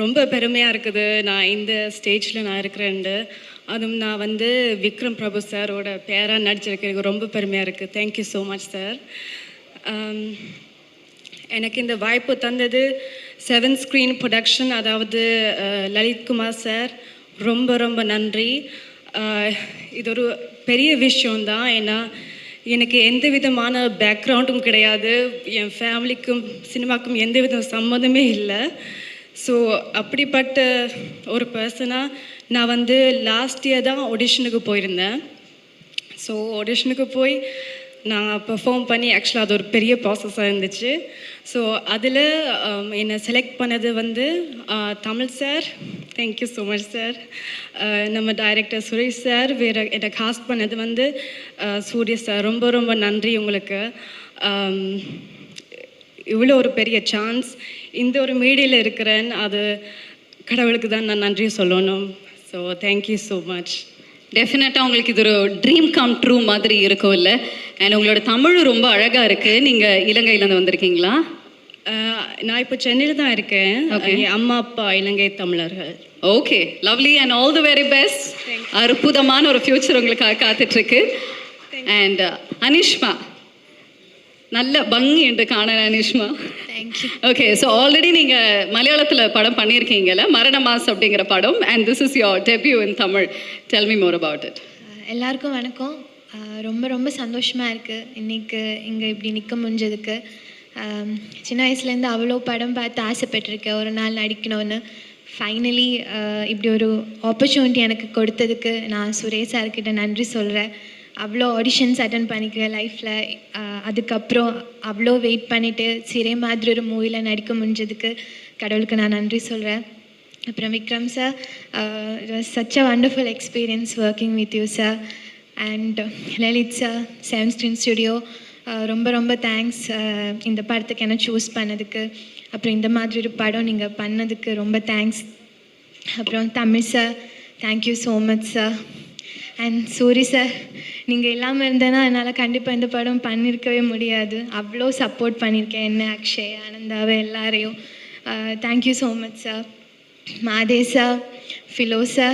ரொம்ப பெருமையாக இருக்குது. நான் இந்த ஸ்டேஜில் நான் இருக்கிறேன்ட்டு. அதுவும் நான் வந்து விக்ரம் பிரபு சாரோட பேராக நடிச்சிருக்கேன். எனக்கு ரொம்ப பெருமையாக இருக்குது thank you so much sir um, எனக்கு இந்த வாய்ப்பு தந்தது செவன் ஸ்க்ரீன் ப்ரொடக்ஷன் அதாவது லலித்குமார் சார். ரொம்ப ரொம்ப நன்றி. இது ஒரு பெரிய விஷயம்தான். ஏன்னா எனக்கு எந்த விதமான பேக்ரவுண்டும் கிடையாது. என் ஃபேமிலிக்கும் சினிமாக்கும் எந்த வித சம்மந்தமே இல்லை. ஸோ அப்படிப்பட்ட ஒரு பர்சனாக நான் வந்து லாஸ்ட் இயர் தான் ஒடிஷனுக்கு போயிருந்தேன். ஸோ ஒடிஷனுக்கு போய் நான் பெர்ஃபார்ம் பண்ணி ஆக்சுவலாக அது ஒரு பெரிய ப்ராசஸாக இருந்துச்சு. ஸோ அதில் um, என்னை செலக்ட் பண்ணது வந்து Tamil sir thank you so much sir நம்ம டைரக்டர் சுரேஷ் சார் வேறு என்னை காஸ்ட் பண்ணது வந்து சூரிய சார் ரொம்ப ரொம்ப நன்றி உங்களுக்கு. இவ்வளோ ஒரு பெரிய சான்ஸ் இந்த ஒரு மீடியில் இருக்கிறேன். அது கடவுளுக்கு தான் நான் நன்றி சொல்லணும். ஸோ தேங்க்யூ ஸோ மச் டெஃபினட்டாக உங்களுக்கு இது ஒரு ட்ரீம் கம் ட்ரூ மாதிரி இருக்கும் இல்லை? அண்ட் உங்களோட தமிழ் ரொம்ப அழகாக இருக்குது நீங்கள் இலங்கையிலேருந்து வந்திருக்கீங்களா? நான் இப்போ சென்னையில் தான் இருக்கேன். அம்மா அப்பா இலங்கை தமிழர்கள். Okay lovely and all the very best அற்புதமான ஒரு ஃப்யூச்சர் உங்களுக்காக காத்துட்ருக்கு. அண்ட் அனிஷ்மா. நல்ல பங்கி என்று காண அனிஷ்மா. ஓகே ஸோ ஆல்ரெடி நீங்கள் மலையாளத்தில் படம் பண்ணியிருக்கீங்கல்ல மரண மாஸ் அப்படிங்கிற படம் and this is your debut in Tamil tell me more about it எல்லாருக்கும் வணக்கம். ரொம்ப ரொம்ப சந்தோஷமாக இருக்குது இன்றைக்கு இங்கே இப்படி நிற்க முடிஞ்சதுக்கு. சின்ன வயசுலேருந்து அவ்வளோ படம் பார்த்து ஆசைப்பட்டிருக்கேன். ஒரு நாள் நடிக்கணும்னு. ஃபைனலி இப்படி ஒரு ஆப்பர்ச்சுனிட்டி எனக்கு கொடுத்ததுக்கு நான் சுரேஷ் சார்கிட்ட நன்றி சொல்கிறேன் அவ்வளோ ஆடிஷன்ஸ் அட்டன் பண்ணிக்கிறேன் லைஃப்பில் அதுக்கப்புறம் அவ்வளோ வெயிட் பண்ணிவிட்டு சிறை மாதிரி ஒரு மூவியில் நடிக்க முடிஞ்சதுக்கு கடவுளுக்கு நான் நன்றி சொல்கிறேன் அப்புறம் Vikram sir such a wonderful experience working with you sir and Lalit sir seven screen studio ரொம்ப ரொம்ப தேங்க்ஸ் இந்த படத்துக்கு என்ன சூஸ் பண்ணதுக்கு. அப்புறம் இந்த மாதிரி ஒரு படம் நீங்கள் பண்ணதுக்கு ரொம்ப தேங்க்ஸ் அப்புறம் Tamil sir thank you so much sir and sorry sir நீங்கள் இல்லாமல் இருந்தேன்னா என்னால் கண்டிப்பாக இந்த படம் பண்ணியிருக்கவே முடியாது. அவ்வளோ சப்போர்ட் பண்ணியிருக்கேன் என்ன அக்ஷய் ஆனந்தாவை எல்லாரையும். Thank you so much sir மாதேசா ஃபிலோசா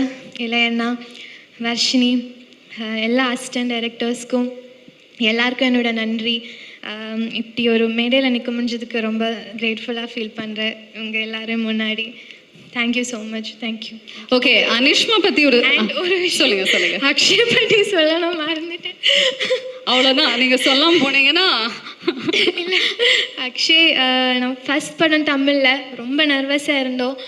இளையண்ணா வர்ஷினி எல்லா அசிஸ்டன்ட் டைரக்டர்ஸ்க்கும் எல்லாருக்கும் என்னோட நன்றி. இப்படி ஒரு மேடையில் நிற்க முடிஞ்சதுக்கு ரொம்ப கிரேட்ஃபுல்லாக ஃபீல் பண்ணுறேன் இவங்க எல்லோரும் முன்னாடி. Thank you so much thank you okay Anishma பற்றி ஒரு ஒரு சொல்லுங்க சொல்லுங்க. அக்ஷய் பற்றி சொல்ல நான் மறந்துட்டேன். அவ்வளோதான் நீங்கள் சொல்லாம போனீங்கன்னா இல்லை. அக்ஷய் நம்ம ஃபஸ்ட் படம் தமிழில் ரொம்ப நர்வஸாக இருந்தோம்.